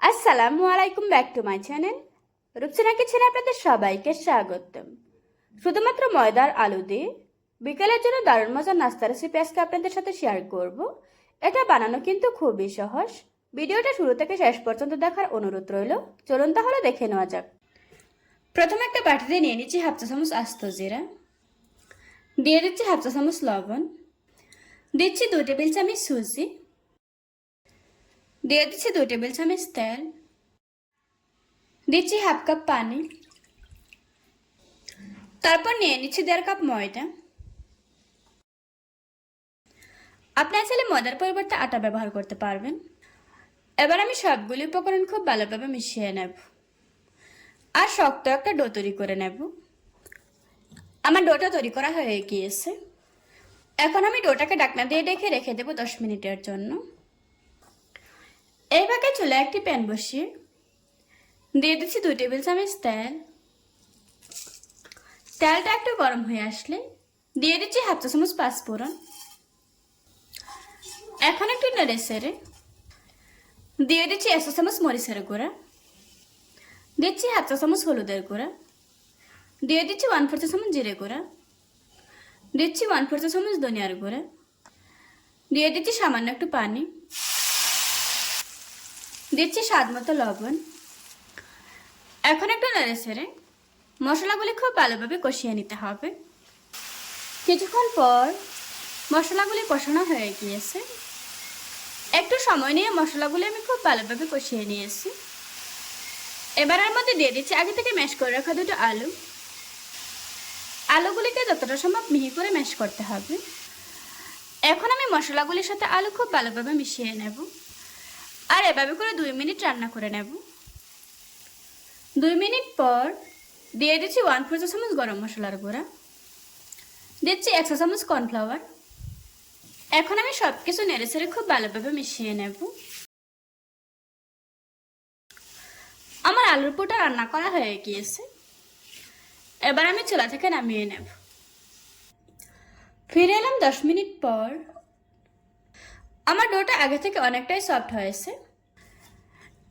আসসালামু আলাইকুম back to my channel. Rupsina কিচেনে আপনাদের সবাইকে স্বাগতম। শুধুমাত্র ময়দার আলু দিয়ে বিকেলের জন্য দারুণ মজার নাস্তা রেসিপি আজকে আপনাদের সাথে শেয়ার করব। এটা বানানো কিন্তু খুবই সহজ। ভিডিওটা শুরু থেকে শেষ পর্যন্ত দেখার অনুরোধ রইল। চলুন তাহলে দেখে নেওয়া যাক। প্রথমে একটা বাটিতে নিয়ে নিচ্ছি হাফ চা চামচ আস্ত জিরা। দিয়ে দিচ্ছি হাফ চা চামচ লবণ। দিচ্ছি দুই টেবিল চামচ সুজি। দিয়ে দিচ্ছি দুই টেবিল চামচ তেল। দিচ্ছি হাফ কাপ পানি। তারপর নিয়ে নিচ্ছি দেড় কাপ ময়দা। আপনার চাইলে ময়দার পরিবর্তে আটা ব্যবহার করতে পারবেন। এবার আমি সবগুলি উপকরণ খুব ভালোভাবে মিশিয়ে নেব। আর শক্ত একটা ডো তৈরি করে নেব। আমার ডোটা তৈরি করা হয়ে গিয়েছে। এখন আমি ডোটাকে ডাকনা দিয়ে ডেকে রেখে দেবো দশ মিনিটের জন্য। এই ভাগে চুলে একটি প্যান বসিয়ে দিয়ে দিচ্ছি দুই টেবিল চামচ তেল। তেলটা একটু গরম হয়ে আসলে দিয়ে দিচ্ছি হাফ চা চামচ পাঁচফোড়ন। এখন একটু নেড়ে সেরে দিয়ে দিচ্ছি একশো চামচ মরিচের গুঁড়া। দিচ্ছি হাফ চা চামচ হলুদের গুঁড়া। দিয়ে দিচ্ছি ওয়ান ফোর চা চামচ জিরে গুঁড়া। দিচ্ছি ওয়ান ফোর চা চামচ ধনিয়ার গুঁড়া। দিয়ে দিচ্ছি সামান্য একটু পানি। দিচ্ছি স্বাদ মতো লবণ। এখন একটা নেড়ে সেরে মশলাগুলি খুব ভালোভাবে কষিয়ে নিতে হবে। কিছুক্ষণ পর মশলাগুলি কষানো হয়ে গিয়েছে। একটু সময় নিয়ে মশলাগুলি আমি খুব ভালোভাবে কষিয়ে নিয়েছি। এবার এর মধ্যে দিয়ে দিচ্ছি আগে থেকে ম্যাশ করে রাখা দুটো আলু। আলুগুলিকে যতটা সম্ভব মিহি করে ম্যাশ করতে হবে। এখন আমি মশলাগুলির সাথে আলু খুব ভালোভাবে মিশিয়ে নেব। আর এভাবে করে দুই মিনিট রান্না করে নেব। দুই মিনিট পর দিয়ে দিচ্ছি ওয়ান ফোর চামচ গরম মশলার গুঁড়া। দিচ্ছি একশো চামচ কর্নফ্লাওয়ার। এখন আমি সব কিছু নেড়ে ছেড়ে খুব ভালোভাবে মিশিয়ে নেব। আমার আলুর পোটা রান্না করা হয়ে গিয়েছে। এবার আমি চুলা থেকে নামিয়ে নেব। ফিরে এলাম দশ মিনিট পর আমার ডোটা আগে থেকে অনেকটাই সফট হয়েছে।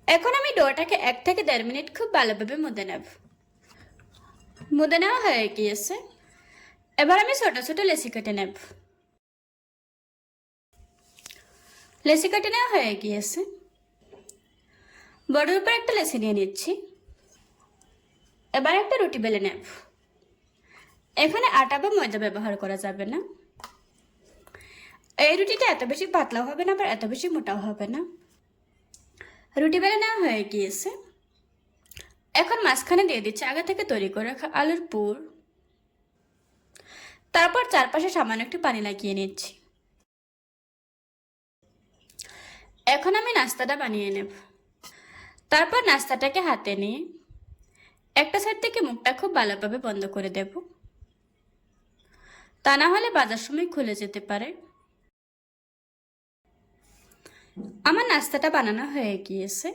এখন আমি ডোটাকে এক থেকে দেড় মিনিট খুব ভালোভাবে মুদে নেব। মুদে নেওয়া হয়ে গিয়েছে। এবার আমি ছোট ছোট লেসি কেটে নেব। লেসি কেটে নেওয়া হয়ে গিয়েছে। বড়ের উপর একটা লেসি নিয়ে নিচ্ছি। এবার একটা রুটি বেলে নেব। এখানে আটা বা ময়দা ব্যবহার করা যাবে না। এই রুটিটা এত বেশি পাতলাও হবে না, আবার এত বেশি মোটাও হবে না। রুটি বেলা নেওয়া হয়ে গিয়েছে। এখন মাঝখানে দিয়ে দিচ্ছি আগে থেকে তৈরি করে রাখা আলুর পুর। তারপর চারপাশে সামান্য একটু পানি লাগিয়ে নিচ্ছি। এখন আমি নাস্তাটা বানিয়ে নেব। তারপর নাস্তাটাকে হাতে নিয়ে একটা সাইড থেকে মুখটা খুব ভালোভাবে বন্ধ করে দেব। তা না হলে বাজার সময় খুলে যেতে পারে। আমার নাস্তাটা বানানো হয়ে গিয়েছে।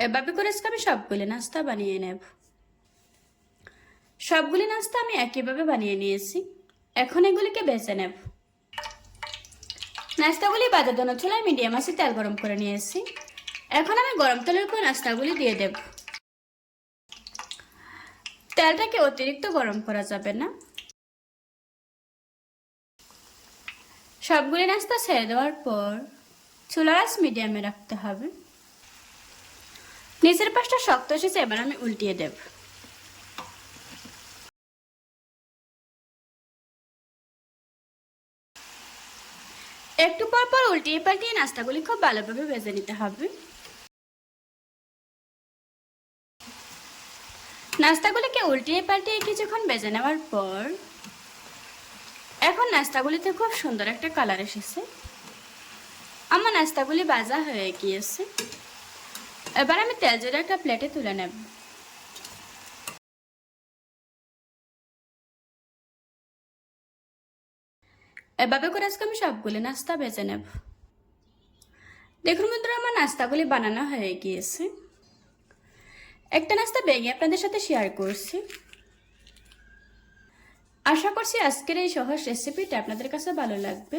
এভাবে করে আমি সবগুলি নাস্তা বানিয়ে নেব। সবগুলি নাস্তা আমি একইভাবে বানিয়ে নিয়েছি। এখন এগুলিকে বেছে নেব। নাস্তাগুলি বাজার চুলায় মিডিয়াম আছে তেল গরম করে নিয়েছি। এখন আমি গরম তেলের উপর নাস্তাগুলি দিয়ে দেব। তেলটাকে অতিরিক্ত গরম করা যাবে না। সবগুলি নাস্তা ছেড়ে দেওয়ার পর আঁচ মিডিয়ামে রাখতে হবে। নিচের পাশটা শক্ত এসেছে, এবার আমি উল্টিয়ে দেব। একটু পর পর উল্টিয়ে পাল্টিয়ে নাস্তাগুলি খুব ভালোভাবে ভেজে নিতে হবে। নাস্তাগুলিকে উল্টিয়ে পাল্টিয়ে কিছুক্ষণ বেজে নেওয়ার পর, এখন নাস্তাগুলিতে খুব সুন্দর একটা কালার এসেছে। আমার নাস্তাগুলি ভাজা হয়ে গিয়েছে। এবার আমি তেল জলে একটা প্লেটে তুলে নেব। এভাবে করে আজকে আমি সবগুলি নাস্তা বেজে নেব। দেখুন বন্ধুরা, আমার নাস্তাগুলি বানানো হয়ে গিয়েছে। একটা নাস্তা বেগে আপনাদের সাথে শেয়ার করছি। আশা করছি আজকের এই সহজ রেসিপিটা আপনাদের কাছে ভালো লাগবে।